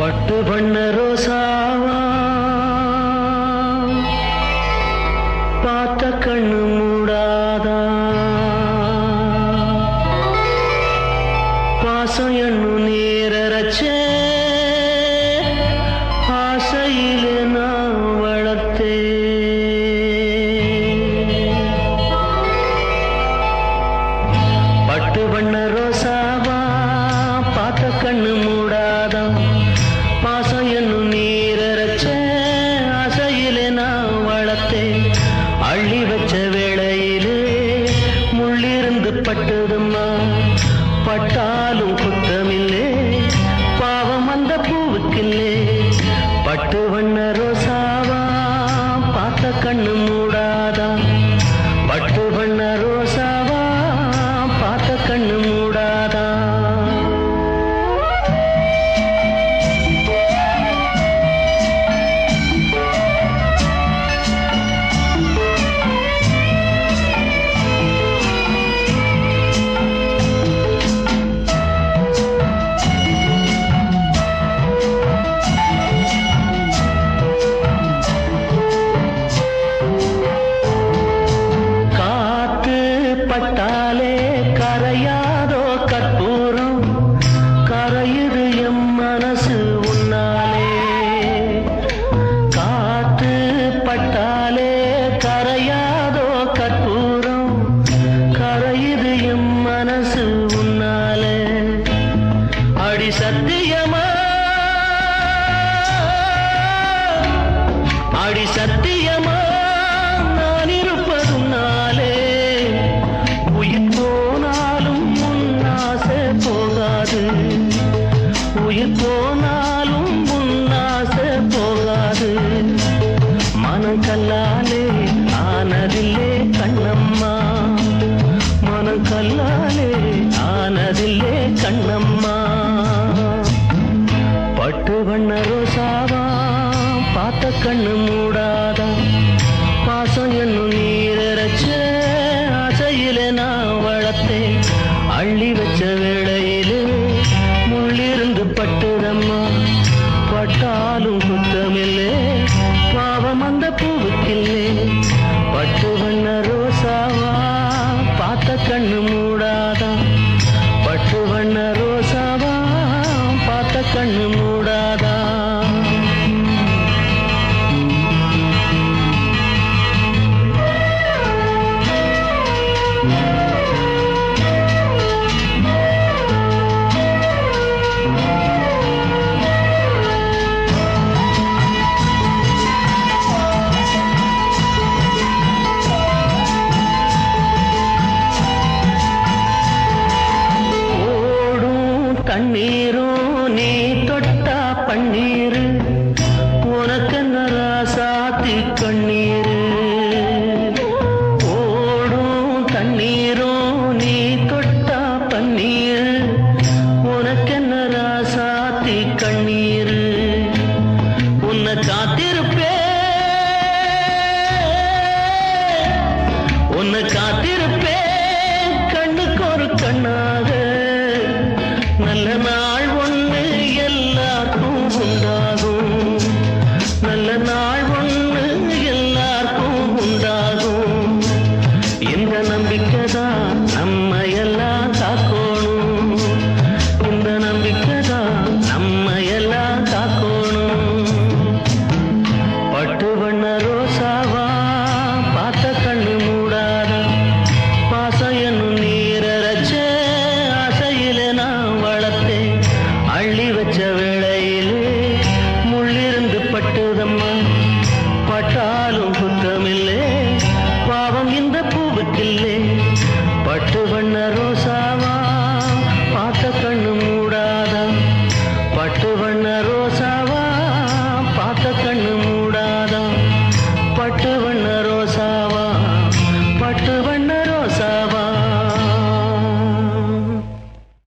பட்டு பண்ண ரோசாவா பட்டதும்மா பட்டாலும் குத்தமில்லே பாவம் அந்த பூவுக்கில்லே பட்டு வண்ண ரோசாவா பார்த்த கண்ணு மூ పట్టాలే కరయా உயிர் போனாலும் முன்னாசை போகாது. மனம் கல்லாலே ஆனதில்லே கண்ணம்மா. மனம் கல்லாலே ஆனதில்லே கண்ணம்மா. பட்டு வண்ண ரோசாவா பார்த்த கண்ணு மூடாதா. பாசம் என்னும் நீரச்ச ஆசையில நான் வளர்த்தேன். அள்ளி வச்சவே கண்ணு மூடாதான் பட்டு வண்ண ரோசாவா பார்த்த கண்ணு மூடாதா கண்ணீரும் நீ தொட்டா பன்னீர். உனக்கு ராசாத்தி கண்ணீர் ஓடும் தண்ணீரும் நீ தொட்டா பன்னீர். உனக்கு ராசாத்தி கண்ணீர்